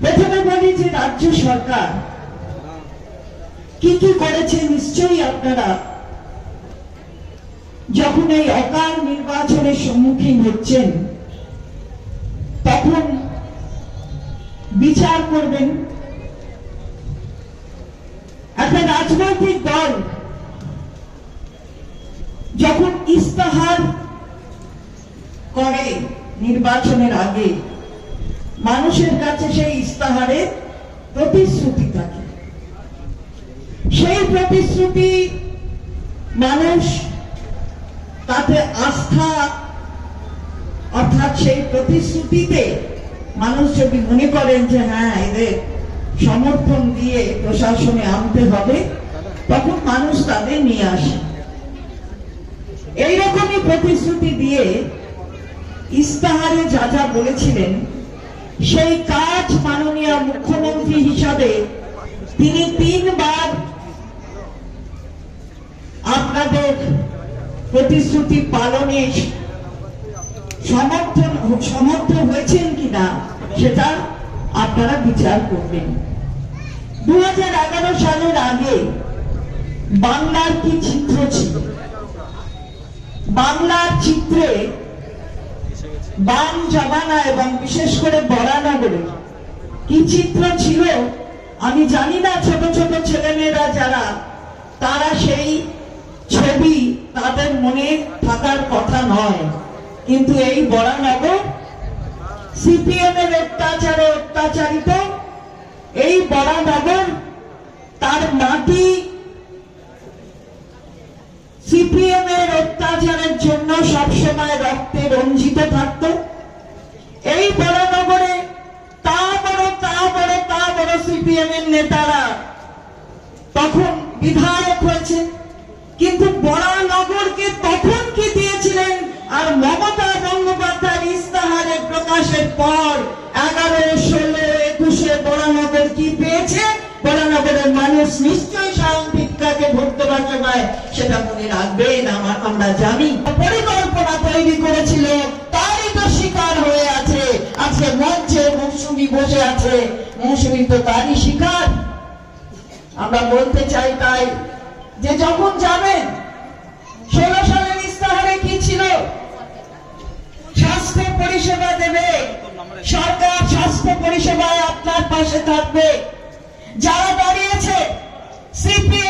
প্রথমে যে রাজ্য সরকার। কি কি করেছে নিশ্চয়ই আপনারা? যখন এই অকাল নির্বাচনের সম্মুখীন হচ্ছেন, তখন বিচার করবেন একটা রাজনৈতিক দল যখন ইস্তাহার করে নির্বাচনের আগে। মানুষের কাছে সেই ইস্তাহারে প্রতিশ্রুতি থাকে। সেই প্রতিশ্রুতি মানুষ তাতে আস্থা, অর্থাৎ সেই প্রতিশ্রুতিতে মানুষ যদি মনে করেন যে হ্যাঁ এদের সমর্থন দিয়ে প্রশাসনে আনতে হবে, তখন মানুষ তাদের নিয়ে আসে। এইরকমই প্রতিশ্রুতি দিয়ে ইস্তাহারে যা যা বলেছিলেন সেই কাজ মাননীয় মুখ্যমন্ত্রী হিসাবে তিনি তিনবার আপনাদের প্রতিশ্রুতি পালনে সমর্থন সমর্থ হয়েছেন কিনা সেটা আপনারা বিচার করবেন। দু হাজার এগারো সালের আগে বাংলার কি চিত্র ছিল? বাংলার চিত্রে বাম জমানা এবং বিশেষ করে বরানগরে কি চিত্র ছিল? আমি জানি না ছোট ছোট ছেলেমেয়েরা যারা, তারা সেই ছবি তাদের মনে থাকার কথা নয়। কিন্তু এই বরানগর সিপিএম এর অত্যাচারে অত্যাচারিত, এই বরানগর তার মাটি সিপিএম এর অত্যাচারের জন্য সবসময় রক্তে রঞ্জিত থাকত। এই বড়নগরে, তা বড়, তা সিপিএম এর নেতারা তখন বিধায়ক হয়েছে। কিন্তু বড়নগরকে তখন কি দিয়েছিলেন? আর মমতা বন্দ্যোপাধ্যায়ের ইস্তাহারে প্রকাশের পর এগারো, ষোলো, একুশে বড়নগর কি পেয়েছে? বড়নগরের মানুষ নিশ্চয়ই ভিক্ষাকে ভোট দেওয়ার সময় সেটা মনে রাখবেন, আমার আমরা জানি। পরিকল্পনা তৈরি করেছিল, তারই তো শিকার হয়ে আছে। আজকে মঞ্চে মৌসুমি বসে আছে, মৌসুমি তো তারই শিকার। আমরা বলতে চাই তাই, যে যখন যাবেন, ষোলো সালের ইস্তাহারে কি ছিল? স্বাস্থ্য পরিষেবা দেবে, সরকার স্বাস্থ্য পরিষেবায় আপনার পাশে থাকবে। যারা দাঁড়িয়েছে, সিপিএম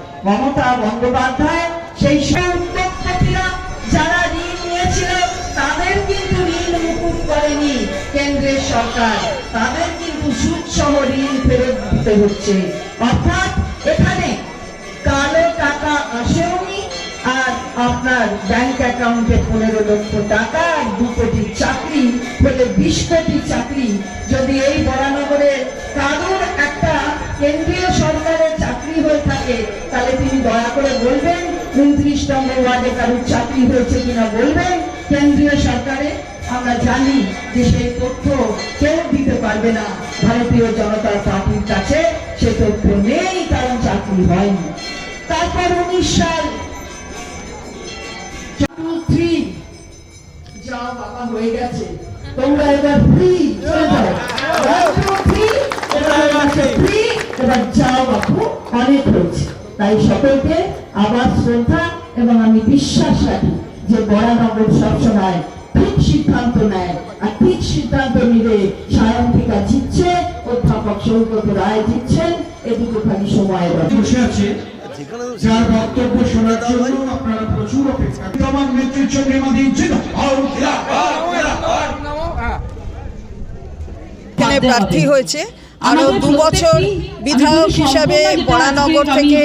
মমতা বন্দ্যোপাধ্যায়, সেই সব যারা ঋণ নিয়েছিল, তাদের কিন্তু ঋণ মুকুব করেনি কেন্দ্রের সরকার। তাদের কিন্তু সুদ সহ ঋণ ফেরত দিতে হচ্ছে। অর্থাৎ এখানে কালো টাকা আসেওনি, আর আপনার ব্যাংক অ্যাকাউন্টে পনেরো লক্ষ টাকা আর দু কোটি চাকরি হলে বিশ কোটি চাকরি। যদি এই বরানগরে থাকে তাহলে তিনি দয়া করে বলবেন, উনত্রিশ নম্বর ওয়ার্ডে কারোর চাকরি হয়েছে কিনা বলবেন। কেন্দ্রীয় সরকারে আমরা জানি যে সেই তথ্য কেউ দিতে পারবে না। ভারতীয় জনতা পার্টির কাছে সে তথ্য নেই, কারণ চাকরি হয়নি। তারপর উনিশ সাল যাও বাবা হয়ে গেছে, তোমরা এবার ফ্রি চলে এবার যাও বাপু অনেক হয়েছে। তাই সকলকে আবার শ্রদ্ধা এবং আমি বিশ্বাস রাখি যে বরানগর সবসময় ঠিক সিদ্ধান্ত নেয় আর ঠিক সিদ্ধান্ত নিলে সায়ন্তিকা জিতছে অধ্যাপক সৌগত রায় জিতছেন। এদিকে খালি সময় বসে আছে। যার বক্তব্য শোনার জন্য আপনারা প্রচুর অপেক্ষা আমার নেতৃত্ব এখানে প্রার্থী হয়েছে। আরও দু বছর বিধায়ক হিসাবে বরানগর থেকে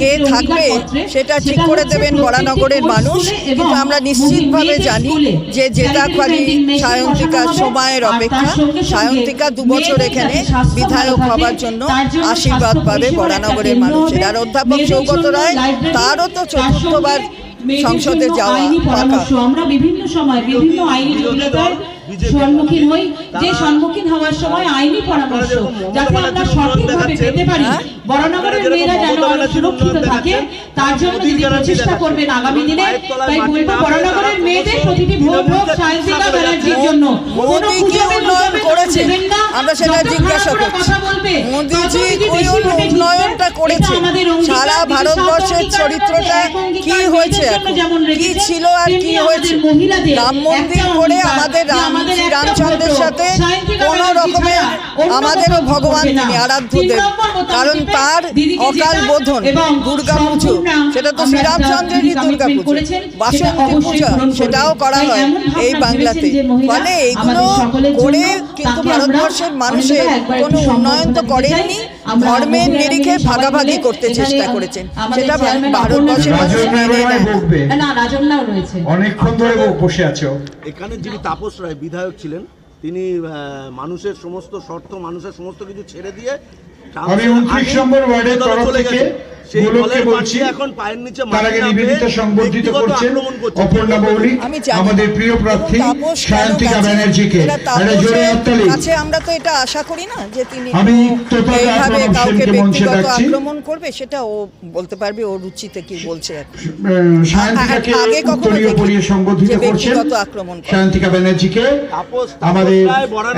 কে থাকবে সেটা ঠিক করে দেবেন বরানগরের মানুষ। কিন্তু আমরা নিশ্চিতভাবে জানি যে যেটা sanitary খালি vending সায়ন্তিকা সময়ের অপেক্ষা। সায়ন্তিকা দু বছর এখানে বিধায়ক হবার জন্য আশীর্বাদ পাবে বরানগরের মানুষের আর অধ্যাপক সৌগত রায় তারও তো চতুর্থবার সংসদে যাওয়া আমরা বিভিন্ন সময় বিভিন্ন আইনি সম্মুখীন হই যে সম্মুখীন হওয়ার সময় আইনি পরামর্শ যাতে আমরা সঠিকভাবে পেতে পারি। বড়নগরের মেয়েরা যেন সুরক্ষিত থাকে তার জন্য তিনি প্রচেষ্টা করবেন আগামী দিনে তাই বলব বড়নগরের মেয়েদের প্রতিটি ভোট হোক সায়ন্তিকা ব্যানার্জির জন্য? আমরা সেটা জিজ্ঞাসা করছি। মোদিজি কোন উন্নয়নটা করেছে? সারা ভারতবর্ষের চরিত্রটা কি হয়েছে কি ছিল আর কি হয়েছে? রাম মন্দির করে আমাদের রাম ভোটও সাথে কোনো রকমের আমাদেরও ভগবান। তিনি আরাধ্য দেব কারণ তার অকাল বোধন এবং দুর্গা পুজো সেটা তো শ্রীরামচন্দ্রেরই দুর্গা পুজো। বাসন্তী পূজা সেটাও করা হয় এই বাংলাতে। ফলে এইগুলো করে কিন্তু ভারতবর্ষের মানুষের কোনো উন্নয়ন তো করেননি ধর্মের নিরিখে ভাগাভাগি করতে চেষ্টা করেছেন। সেটা ভারতবর্ষের মানুষ মেনে অনেকক্ষণ ধরে বসে আছো। এখানে যিনি তাপস রায় বিধায়ক ছিলেন তিনি আহ, মানুষের সমস্ত শর্ত মানুষের সমস্ত কিছু ছেড়ে দিয়ে আমি 29 নম্বর ওয়ার্ডের তরফ থেকে আমাদের প্রিয় প্রার্থী এবং তাপস কেন সায়ন্তিকা ব্যানার্জিকে। এরা একটা জোরে তাপসের হাততালি কাছে আমরা তো এটা আশা করি না যে তিনি আমি তো তোতা এইভাবে কাউকে ব্যক্তিগত আক্রমণ করবে সেটা ও বলতে পারবে ওর রুচিতে কি বলছে আগে কখনো উত্তরীয় দেখিনি পরিয়ে সংবর্ধিত যে ব্যক্তিগত আক্রমণ সায়ন্তিকা ব্যানার্জিকে। আমাদের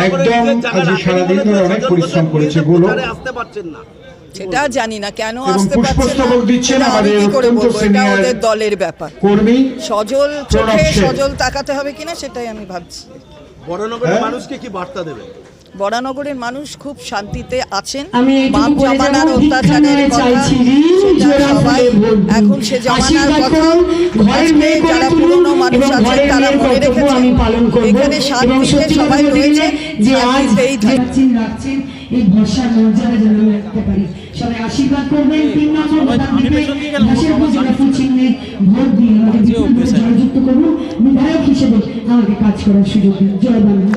একদম আজ সারাদিন ধরে অনেক পরিশ্রম করেছে প্রচারে আসতে পারছেন না। সেটা জানি না কেন আসতে পারছে না? আমি কি করে বলব? এটা ওদের দলের ব্যাপার। কর্মী সজল চোখে সজল তাকাতে হবে কিনা সেটাই আমি ভাবছি। বরানগরের হ্যাঁ? মানুষকে কি বার্তা দেবে বরানগরের মানুষ খুব শান্তিতে আছেন। বলে জামানার অত্যাচারের কথা সবাই। এখন সে জামানার কথা আজকে করে যারা পুরনো মানুষ আছেন তারা মনে রেখেছেন আমি পালন করব। এখানে এবং শান্তিতে সবাই রয়েছে যে আজ শান্তিতেই রাখছেন এই বর্ষার মর্যাদা যেন আমি রাখতে পারি। সবাই আশীর্বাদ করবেন তিন নম্বর ঘাসের চিহ্নে ভোট দিয়ে আমাকে বিপুলভাবে জয়যুক্ত করুন। বিধায়ক হিসেবে আমাকে কাজ করার সুযোগ দিন। জয় বাংলা।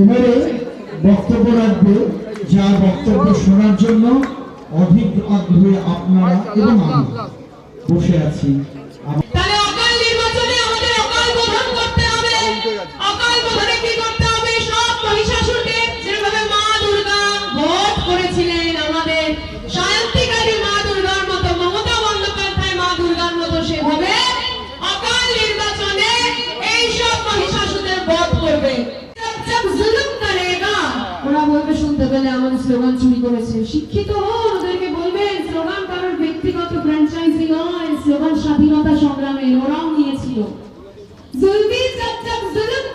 এবারে বক্তব্য রাখবে যার বক্তব্য শোনার জন্য অধিক আগ্রহী আপনারা এবং আমি বসে আছি। স্লোগান চুরি করেছে। শিক্ষিত হন, ওদেরকে বলবেন স্লোগান কারোর ব্যক্তিগত ফ্র্যাঞ্চাইজি নয় স্লোগান স্বাধীনতা সংগ্রামের ওরাও নিয়েছিল। জুলমি জব জব জুলুম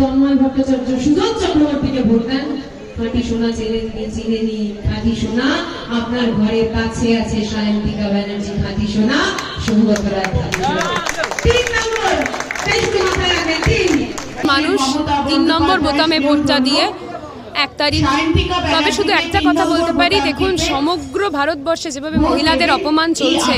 তন্ময় ভট্টাচার্য সুজন চক্রবর্তীকে ভোট দেন খাঁটি সোনা চেনে নি চিনে নি খাঁটি সোনা, আপনার ঘরের কাছে আছে সায়ন্তিকা ব্যানার্জি খাঁটি সোনা সৌগত রায় তিন নম্বর বেশি মাথায় রাখবেন তিন মানুষ তিন নম্বর বোতামে ভোটটা দিয়ে এক তারিখ। তবে শুধু একটা কথা বলতে পারি, দেখুন, সমগ্র ভারতবর্ষে যেভাবে মহিলাদের অপমান চলছে,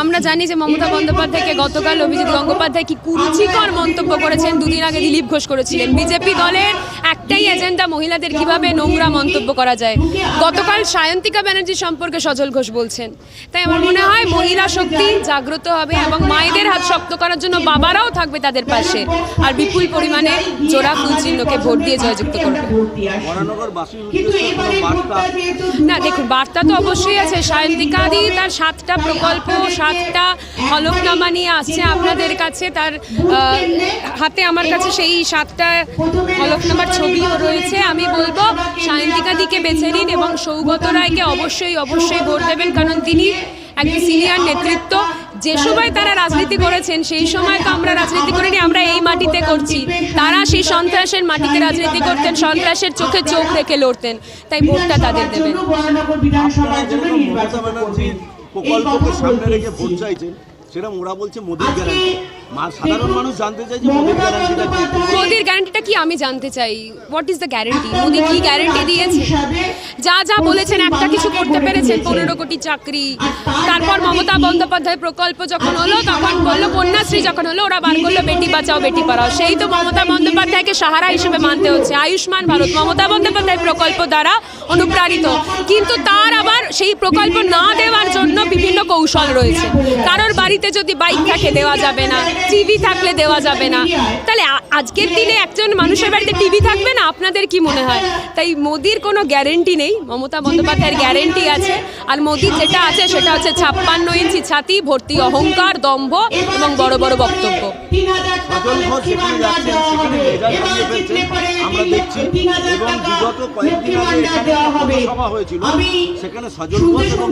আমরা জানি যে মমতা বন্দ্যোপাধ্যায়কে গতকাল অভিজিৎ গঙ্গোপাধ্যায় কি কুরুচিকর মন্তব্য করেছেন, দুদিন আগে দিলীপ ঘোষ করেছিলেন। বিজেপি দলের একটাই এজেন্ডা মহিলাদের কীভাবে নোংরা মন্তব্য করা যায়। গতকাল সায়ন্তিকা ব্যানার্জি সম্পর্কে সজল ঘোষ বলছেন। তাই আমার মনে হয় মহিলা শক্তি জাগ্রত হবে এবং মায়েদের হাত শক্ত করার জন্য বাবারাও থাকবে তাদের পাশে। আর বিপুল পরিমাণে জোড়া ফুল চিহ্নকে ভোট দিয়ে জয়যুক্ত করবে। না দেখুন বার্তা তো অবশ্যই আছে। সায়ন্তিকাদি তার সাতটা প্রকল্প সাতটা হলফনামা নিয়ে আসছে আপনাদের কাছে। তার হাতে আমার কাছে সেই সাতটা হলফনামার ছবিও রয়েছে। আমি বলব সায়ন্তিকাদিকে বেছে নিন এবং সৌগত রায়কে অবশ্যই অবশ্যই ভোট দেবেন। কারণ তিনি একজন সিনিয়র নেতৃত্ব। যে সময় তারা রাজনীতি করেছেন সেই সময় তো আমরা রাজনীতি করিনি আমরা এই মাটিতে করছি। তারা সেই সন্ত্রাসের মাটিতে রাজনীতি করতেন সন্ত্রাসের চোখে চোখ রেখে লড়তেন তাই ভোটটা তাদের দেবেন। প্রকল্পকে সামনে রেখে ভোট চাইছেন সেটা ওরা বলছে মোদীর গ্যারান্টি। সাধারণ মানুষ জানতে চাইছে মোদির গ্যারান্টিটা কি? মোদির গ্যারান্টিটা কি আমি জানতে চাই? What is the guarantee Modi কি বড় গ্যারান্টি দিয়েছে? যা যা বলেছেন একটা কিছু করতে পেরেছেন পনেরো কোটি চাকরি। তারপর মমতা? বন্দ্যোপাধ্যায় প্রকল্প যখন হলো তখন বলল কন্যাশ্রী যখন হলো ওরা বার করল বেটি বাঁচাও বেটি পড়াও। সেই তো মমতা বন্দ্যোপাধ্যায়কে সাহারা হিসেবে মানতে হচ্ছে। আয়ুষ্মান ভারত মমতা বন্দ্যোপাধ্যায় প্রকল্প দ্বারা অনুপ্রাণিত। কিন্তু তার আবার সেই প্রকল্প না দেওয়ার জন্য বিভিন্ন কৌশল রয়েছে। কারোর বাড়িতে যদি বাইক থাকে দেওয়া যাবে না। টিভি থাকলে দেওয়া যাবে না। তাহলে আজকের দিনে একজন মানুষের বাড়িতে টিভি থাকবে না? আপনাদের কি মনে হয়? তাই মোদির কোনো গ্যারেন্টি নেই। মমতা বন্দ্যোপাধ্যায়ের গ্যারেন্টি আছে। আর মোদির যেটা আছে সেটা হচ্ছে ছাপ্পান্ন ইঞ্চি ছাতি ভর্তি অহংকার দম্ভ এবং বড় বড় বক্তব্য। সেখানে মেজাজ হারিয়ে ফেলছেন। আমরা দেখছি এবং বিগত কয়েকদিন আগে এখানে সভা হয়েছিল। সেখানে সজল ঘোষ এবং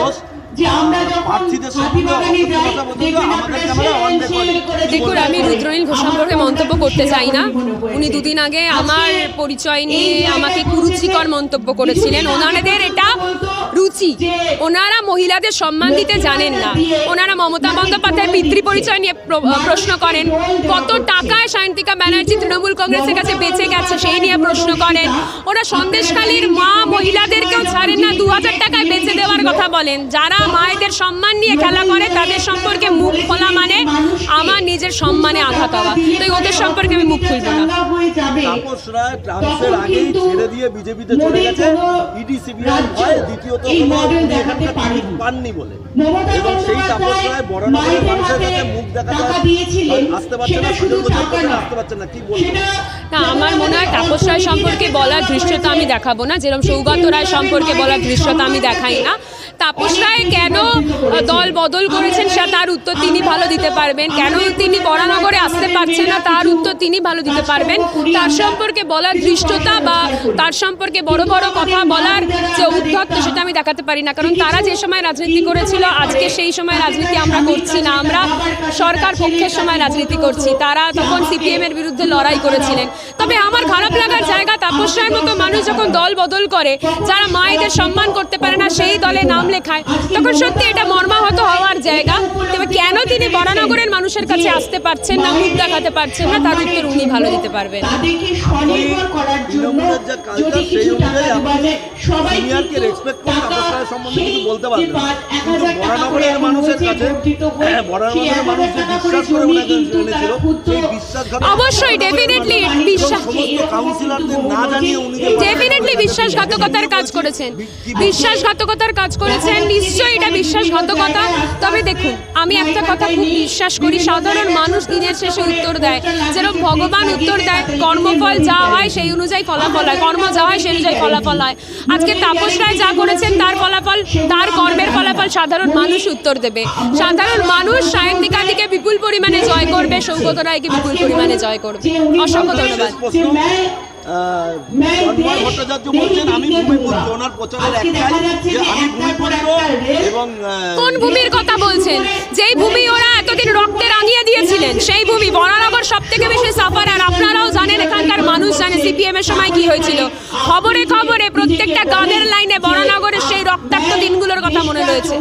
ঘোষ যে আমরা যখন দেখুন আমি রুদ্রনীল ঘোষ সম্পর্কে মন্তব্য করতে চাই না। উনি দুদিন আগে আমার পরিচয় নিয়ে আমাকে কুরুচিকর মন্তব্য করেছিলেন। ওনাদের এটা রুচি ওনারা মহিলাদের সম্মান দিতে জানেন না। ওনারা মমতা বন্দ্যোপাধ্যায়ের পিতৃ পরিচয় নিয়ে প্রশ্ন করেন। কত টাকায় সায়ন্তিকা ব্যানার্জি তৃণমূল কংগ্রেসের কাছে বেঁচে গেছে সেই নিয়ে প্রশ্ন করেন। ওরা সন্দেশখালীর মা মহিলাদেরকেও ছাড়েন না, দু হাজার টাকায় বেঁচে দেওয়ার কথা বলেন। যারা মায়েদের সম্মান নিয়ে খেলা করে, তাদের সম্পর্কে মুখ খোলা মানে আমার নিজের সম্মানে আঘাত হওয়া। তো ওদের সম্পর্কে আমি মুখ খুলবো না। হয়ে আগেই ছেড়ে দিয়ে বিজেপিতে চলে গেছে। ইডি, সিবিআই ভয় দ্বিতীয়ত এই মডেল দেখাতে পারেনি। পাননি বলে মমতা বন্দ্যোপাধ্যায় মানুষের হাতে মুখ দেখা টাকা দিয়েছিলেন, সেটা শুধু টাকা না। আসতে পারছে না কি বলব সেটা না, আমার মনে হয় তাপস রায় সম্পর্কে বলার দৃশ্যতা আমি দেখাবো না। যেরকম সৌগত রায় সম্পর্কে বলার দৃশ্যতা আমি দেখাই না। তাপস রায় কেন দল বদল করেছেন সে তার উত্তর তিনি ভালো দিতে পারবেন। কেন তিনি বরানগরে আসতে পারছেন না, তার উত্তর তিনি ভালো দিতে পারবেন। তার সম্পর্কে বলার দৃষ্টতা বা তার সম্পর্কে বড় বড় কথা বলার যে উদ্ধত্ত সেটা আমি দেখাতে পারি না। কারণ তারা যে সময় রাজনীতি করেছিল, আজকে সেই সময় রাজনীতি আমরা করছি না। আমরা সরকার পক্ষের সময় রাজনীতি করছি। তারা তখন সিপিএমের বিরুদ্ধে লড়াই করেছিলেন। তবে আমার খারাপ লাগার জায়গা তাপস রায়ের মতো মানুষ যখন দল বদল করে যারা মায়েদের সম্মান করতে পারে না সেই দলে নাম লেখায় তখন সত্যি এটা মর্মাহত হওয়ার জায়গা। তবে কেন তিনি বরানগরের মানুষের কাছে আসতে পারছেন না মুখ দেখাতে পারছেন না তার উত্তর উনি ভালো দিতে পারবেন। হয়ে, অবশ্যই, ডেফিনেটলি বিশ্বাসঘাতকতার কাজ করেছেন। বিশ্বাসঘাতকতার কাজ করেছেন, নিশ্চয়ই এটা বিশ্বাসঘাতকতা। তবে দেখুন, আমি একটা কথা খুব বিশ্বাস করি, সাধারণ মানুষ দিনের শেষে উত্তর দেয়। যেরকম ভগবান উত্তর দেয়, কর্মফল যা হয় সেই অনুযায়ী ফলাফল হয়, কর্ম যা হয় সেই অনুযায়ী ফলাফল হয়। আজকে তাপস রায় যা করেছেন, তার ফলাফল, তার কর্মের ফলাফল সাধারণ মানুষ উত্তর দেবে। সাধারণ মানুষ সায়ন্তিকাদিকে বিপুল পরিমাণে জয় করবে সৌগত রায়কে বিপুল পরিমাণে জয় করবে। অসংখ্য ধন্যবাদ। যে ন্যায় আহ, ম্যাম, তন্ময় দেশ, ভট্টাচার্য বলছেন আমি ভূমিপুত্র ওনার প্রচারের একটাই যে যে আমি ভূমিপুত্র এবং কোন ভূমির কথা বলছেন? যেই ভূমি ওরা এতদিন রক্তে রাঙিয়ে দিয়েছিলেন সেই ভূমি বরানগর সব থেকে বেশি সাফার আর আপনারাও জানেন এখানকার মানুষ জানে সিপিএম এর সময় কি হয়েছিল। খবরে খবরে প্রত্যেকটা গানের লাইনে বরানগরের সেই রক্তাক্ত দিনগুলোর কথা মনে রয়েছে।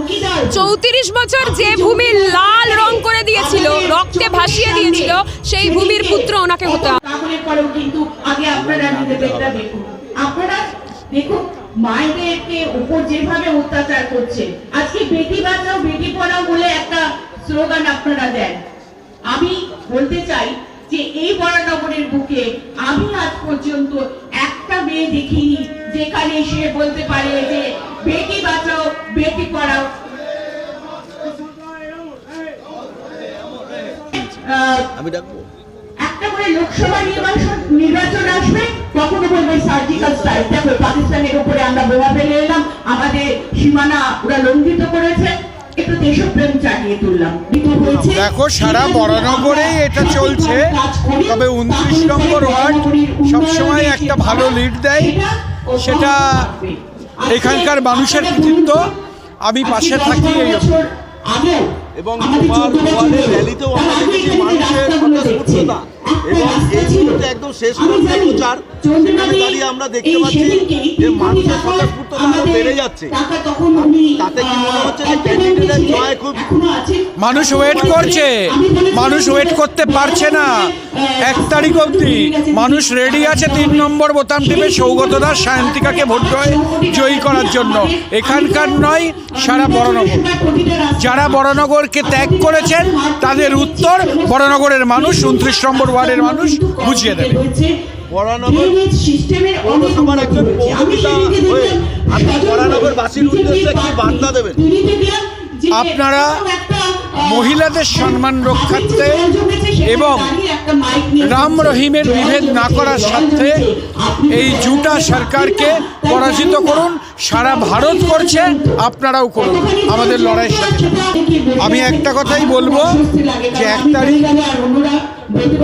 চৌত্রিশ বছর যে ভূমি লাল রং করে দিয়েছিল রক্তে ভাসিয়ে দিয়েছিল সেই ভূমির পুত্র ওনাকে হতে হবে কিন্তু আগে আপনারা নিজেদেরটা দেখুন। আপনারা দেখুন মায়েদেরকে উপর যেভাবে অত্যাচার করছে আজকে বেটি বাঁচাও বেটি পড়াও বলে একটা স্লোগান আপনারা দেন। আমি বলতে চাই যে এই বরানগরের বুকে আমি আজ পর্যন্ত একটা মেয়ে দেখিনি যেখানে সে বলতে পারে যে বেটি বাঁচাও বেটি পড়াও। আমি ডাকবো? একটা লোকসভা নির্বাচন নির্বাচন আসবে কখনো বলবে সার্জিক্যাল স্ট্রাইক। দেখো পাকিস্তানের উপরে আমরা বোমা ফেলে এলাম আমাদের সীমানা ওরা লঙ্ঘিত করেছে। একটু দেশপ্রেম চালিয়ে তুললাম। কিন্তু হয়েছে দেখো সারা বরানগরেই এটা চলছে তবে উনত্রিশ নম্বর ওয়ার্ড সবসময় একটা ভালো লিড দেয় সেটা এখানকার মানুষের কৃতিত্ব আমি পাশে থাকি এই এবং তোমার ওয়ার্ডের র্যালিতেও আমরা দেখেছি মানুষের। এবং এই মুহূর্তে একদম শেষ আমি প্রান্তে প্রচার। সেখানে দাঁড়িয়ে আমরা দেখতে পাচ্ছি যে মানুষের স্বতঃস্ফূর্ততা বেড়ে যাচ্ছে। টাকা তখন উনি, তাতে কি মনে হচ্ছে যে ক্যান্ডিডেটের জয় খুব- মানুষ ওয়েট করছে। মানুষ ওয়েট করতে পারছে না। এক তারিখ অবধি মানুষ রেডি আছে তিন নম্বর বোতাম টিপে সৌগত দাস সায়ন্তিকাকে ভোট জয়ী করার জন্য। এখানকার নয় সারা বড়নগর। যারা বড়নগরকে ত্যাগ করেছেন তাদের উত্তর বড়নগরের মানুষ উনত্রিশ নম্বর ওয়ার্ডের মানুষ বুঝিয়ে দেবে। বরানগর পৌরসভার একজন পৌরপিতা হয়ে আপনি বরানগরবাসীর উদ্দেশ্যে কি বার্তা দেবেন? আপনারা মহিলাদের সম্মান রক্ষার্থে এবং রাম রহিমের বিভেদ না করার স্বার্থে এই জুটা সরকারকে পরাজিত করুন। সারা ভারত করছে, আপনারাও করুন। আমাদের সাথে। আমি একটা কথাই বলব যে এক তারিখ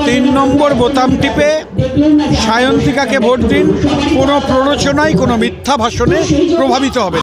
তিন নম্বর বোতাম টিপে সায়ন্তিকাকে ভোট দিন। কোনো প্ররোচনায় কোনো মিথ্যা ভাষণে প্রভাবিত হবে।